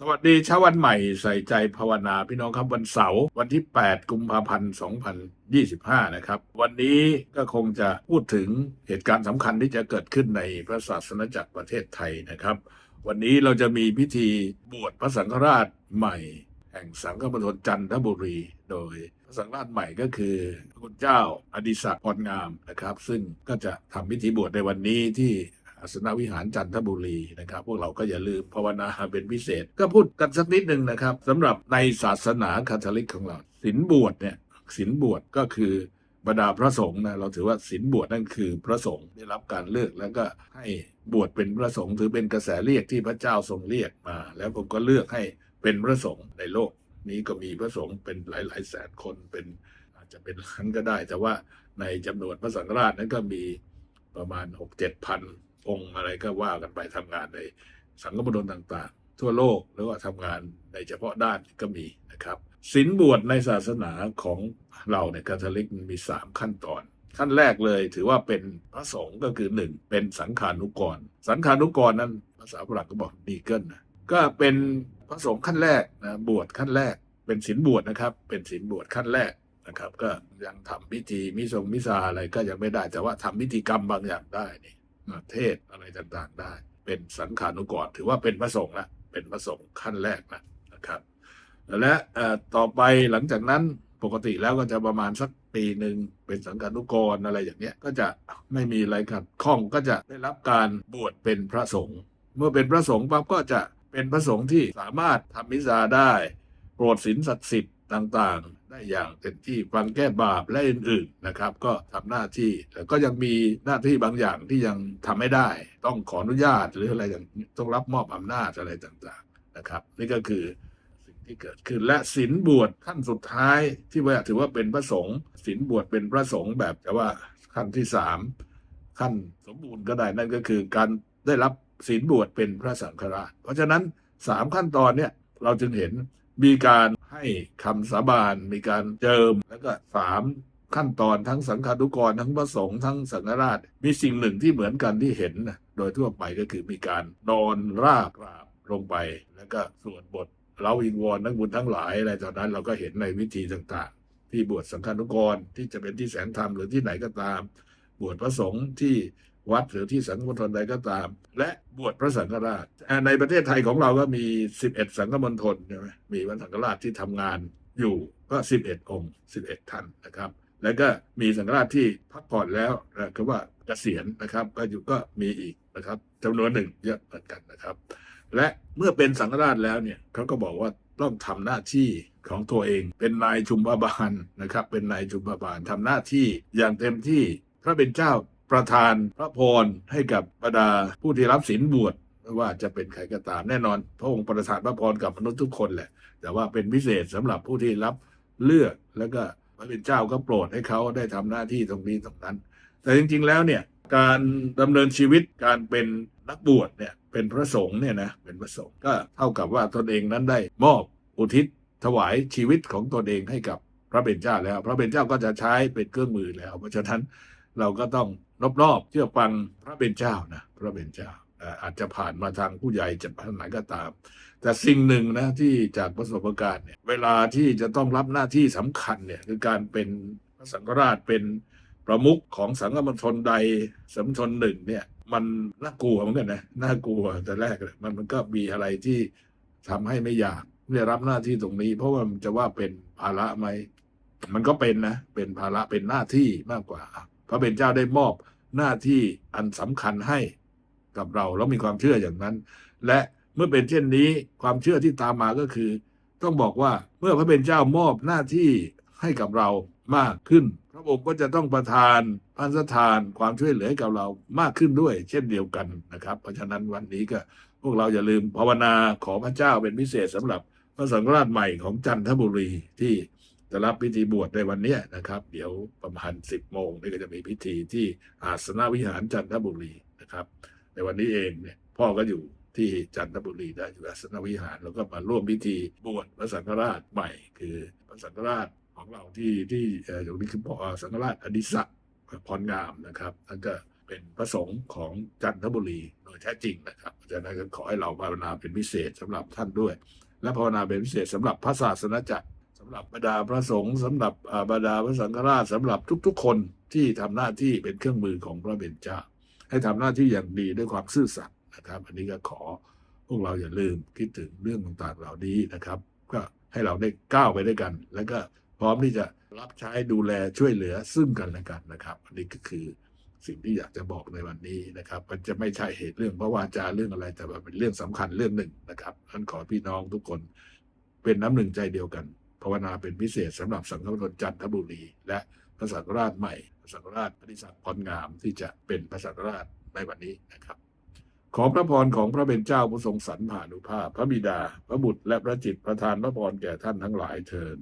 สวัสดีเช้าวันใหม่ใส่ใจภาวนาพี่น้องครับวันเสาร์วันที่ 8 กุมภาพันธ์ 2025 นะครับ วันนี้ก็คงจะพูดถึงเหตุการณ์สำคัญที่จะเกิดขึ้นในพระศาสนจักรประเทศไทยนะครับ วันนี้เราจะมีพิธีบวชพระสังฆราชใหม่ แห่งสังฆมณฑลจันทบุรี โดยพระสังฆราชใหม่ก็คือพระคุณเจ้าอดิศักดิ์พรงามนะครับ ซึ่งก็จะทำพิธีบวชในวันนี้ที่ อาสนวิหารจันทบุรีนะครับ พวกเราก็อย่าลืมภาวนาเป็นพิเศษ ก็พูดกันสักนิดหนึ่งนะครับสำหรับในศาสนาคาทอลิกของเราศีลบวชเนี่ยศีลบวชก็คือบรรดาพระสงฆ์นะเราถือว่าศีลบวชนั่นคือพระสงฆ์ได้รับการเลือกแล้วก็ให้บวชเป็นพระสงฆ์ถือเป็นกระแสเรียกที่พระเจ้าทรงเรียกมา แล้วผมก็เลือกให้เป็นพระสงฆ์ในโลก นี้ก็มีพระสงฆ์เป็นหลายๆแสนคนเป็นอาจจะเป็นล้านก็ได้ แต่ว่าในจำนวนพระสังฆราชนั้นก็มีประมาณหกเจ็ดพัน องค์อะไรก็ว่ากันไปทำงานในสังคมดลต่างๆ ทั่วโลกหรือว่าทำงานในเฉพาะด้านก็มีนะครับศีลบวชในศาสนาของเราเนี่ยคาทอลิกมีสามขั้นตอนขั้นแรกเลยถือว่าเป็นพระสงฆ์ก็คือหนึ่งเป็นสังขานุกร สังขานุกรนั้นภาษาฝรั่งก็บอกดีเกิลนะก็เป็นพระสงฆ์ขั้นแรกนะบวชขั้นแรก เป็นศีลบวชนะครับ เป็นศีลบวชขั้นแรกนะครับ ก็ยังทำพิธีมิทรงมิซาอะไรก็ยังไม่ได้แต่ว่าทำพิธีกรรมบางอย่างได้นี่ เทศอะไรต่างๆ ได้ เป็นสังขานุกรถือว่าเป็นพระสงฆ์ละเป็นพระสงฆ์ขั้นแรกนะนะครับ และต่อไปหลังจากนั้นปกติแล้วก็จะประมาณสักปีหนึ่งเป็นสังขานุกรอะไรอย่างเนี้ยก็จะไม่มีอะไรขัดข้องก็จะได้รับการบวชเป็นพระสงฆ์เมื่อเป็นพระสงฆ์ปั๊บก็จะเป็นพระสงฆ์ที่สามารถทำมิซาได้ โปรดศีลศักดิ์สิทธิ์ต่าง ได้อย่างเต็มที่ฟังแก้บาปและอื่นๆนะครับ ก็ทำหน้าที่แต่ก็ยังมีหน้าที่บางอย่างที่ยังทำไม่ได้ ต้องขออนุญาตหรืออะไรอย่างต้องรับมอบอำนาจอะไรต่างๆนะครับ นี่ก็คือสิ่งที่เกิดขึ้นและศีลบวชขั้นสุดท้ายที่ว่าถือว่าเป็นพระสงฆ์ศีลบวชเป็นพระสงฆ์แบบแต่ว่าขั้นที่สามขั้นสมบูรณ์ก็ได้นั่นก็คือการได้รับศีลบวชเป็นพระสังฆราช เพราะฉะนั้นสามขั้นตอนเนี่ยเราจึงเห็นมีการ ให้คำสาบานมีการเจิมแล้วก็สามขั้นตอนทั้งสังฆานุกรทั้งพระสงฆ์ทั้งสังฆราช มีสิ่งหนึ่งที่เหมือนกันที่เห็นนะโดยทั่วไปก็คือมีการนอนราบราบลงไป แล้วก็สวดบทเราอิงวอนทั้งบุญทั้งหลายอะไรตอนนั้นเราก็เห็นในวิธีต่างๆ ที่บวชสังฆานุกรที่จะเป็นที่แสงธรรมหรือที่ไหนก็ตาม บวชพระสงฆ์ที่ วัดหรือที่สังฆมณฑลใดก็ตาม และบวชพระสังฆราช ในประเทศไทยของเราก็มี 11 สังฆมณฑลใช่ไหมมีพระสังฆราชที่ทำงานอยู่ก็ 11 องค์ 11 ท่านนะครับ แล้วก็มีสังฆราชที่พักผ่อนแล้วนะคือว่าเกษียณนะครับ ก็อยู่ก็มีอีกนะครับจำนวนหนึ่งเยอะเหมือนกันนะครับ และเมื่อเป็นสังฆราชแล้วเนี่ยเขาก็บอกว่าต้องทำหน้าที่ของตัวเอง เป็นนายชุมพบาลนะครับ เป็นนายชุมพบาลทำหน้าที่อย่างเต็มที่พระเป็นเจ้า ประทานพระพรให้กับบรรดาผู้ที่รับศีลบวชไม่ว่าจะเป็นใครก็ตามแน่นอน พระองค์ประทานพระพรกับมนุษย์ทุกคนแหละ แต่ว่าเป็นพิเศษสำหรับผู้ที่รับเลือกแล้วก็พระเป็นเจ้าก็โปรดให้เขาได้ทำหน้าที่ตรงนี้ตรงนั้น แต่จริงๆแล้วเนี่ยการดำเนินชีวิตการเป็นนักบวชเนี่ยเป็นพระสงฆ์เนี่ยนะเป็นพระสงฆ์ก็เท่ากับว่าตนเองนั้นได้มอบอุทิศถวายชีวิตของตนเองให้กับพระเป็นเจ้าแล้ว พระเป็นเจ้าก็จะใช้เป็นเครื่องมือแล้ว เพราะฉะนั้น เราก็ต้องรอบๆเชื่อฟังพระเป็นเจ้านะพระเป็นเจ้าอาจจะผ่านมาทางผู้ใหญ่จากทางไหนก็ตาม แต่สิ่งหนึ่งนะที่จากประสบการณ์เนี่ยเวลาที่จะต้องรับหน้าที่สำคัญเนี่ยคือการเป็นพระสังฆราชเป็นประมุขของสังฆมณฑลใดสังฆมณฑลหนึ่งเนี่ยมันน่ากลัวเหมือนกันนะน่ากลัวแต่แรกเลยมันมันก็มีอะไรที่ทำให้ไม่อยากได้รับหน้าที่ตรงนี้ เพราะว่ามันจะว่าเป็นภาระไหมมันก็เป็นนะเป็นภาระเป็นหน้าที่มากกว่า พระเป็นเจ้าได้มอบหน้าที่อันสำคัญให้กับเราแล้วมีความเชื่ออย่างนั้น และเมื่อเป็นเช่นนี้ความเชื่อที่ตามมาก็คือ ต้องบอกว่าเมื่อพระเป็นเจ้ามอบหน้าที่ให้กับเรามากขึ้น พระองค์ก็จะต้องประทานพันธทานความช่วยเหลือกับเรามากขึ้นด้วย เช่นเดียวกันนะครับ เพราะฉะนั้นวันนี้ก็พวกเราอย่าลืมภาวนาขอพระเจ้าเป็นพิเศษสำหรับพระสังฆราชใหม่ของจันทบุรีที่ จะรับพิธีบวชในวันนี้นะครับ เดี๋ยวประมาณ 10 โมงนี่ก็จะมีพิธีที่อาสนวิหารจันทบุรีนะครับ ในวันนี้เองเนี่ยพ่อก็อยู่ที่จันทบุรีได้อยู่อาสนวิหารแล้วก็มาร่วมพิธีบวชพระสังฆราชใหม่ คือพระสังฆราชของเราที่ที่เอ่ออย่างนี้คือพ่อสังฆราชอดิศักดิ์พรงามนะครับท่านก็เป็นพระสงฆ์ของจันทบุรีโดยแท้จริงนะครับเพราะนั้นก็ขอให้เราภาวนาเป็นพิเศษสำหรับท่านด้วย และภาวนาเป็นพิเศษสำหรับพระศาสนาจักรำหรับบรรดาพระสงฆ์สำหรับบรรดาพระสังฆราชสำหรับทุก ๆ คนที่ทำหน้าที่เป็นเครื่องมือของพระเบญจาให้ทำหน้าที่อย่างดีด้วยความซื่อสัตย์นะครับ อันนี้ก็ขอพวกเราอย่าลืมคิดถึงเรื่องต่างๆเหล่านี้นะครับ ก็ให้เราได้ก้าวไปด้วยกัน แล้วก็พร้อมที่จะรับใช้ดูแลช่วยเหลือซึ่งกันและกันนะครับอันนี้ก็คือสิ่งที่อยากจะบอกในวันนี้นะครับ มันจะไม่ใช่เหตุเรื่องเพราะวาจาเรื่องอะไรแต่ว่าเป็นเรื่องสำคัญเรื่องหนึ่งนะครับท่านขอพี่น้องทุกคนเป็นน้ำหนึ่งใจเดียวกัน ภาวนาเป็นพิเศษสำหรับสังฆมณฑลจันทบุรี และพระสังฆราชใหม่พระสังฆราชปฏิสักดิ์พรงามที่จะเป็นพระสังฆราชในวันนี้นะครับ ขอพระพรของพระเป็นเจ้าผู้ทรงสรรผ่านุภาพ พระบิดา พระบุตรและพระจิตประทานพระพรแก่ท่านทั้งหลายเทิน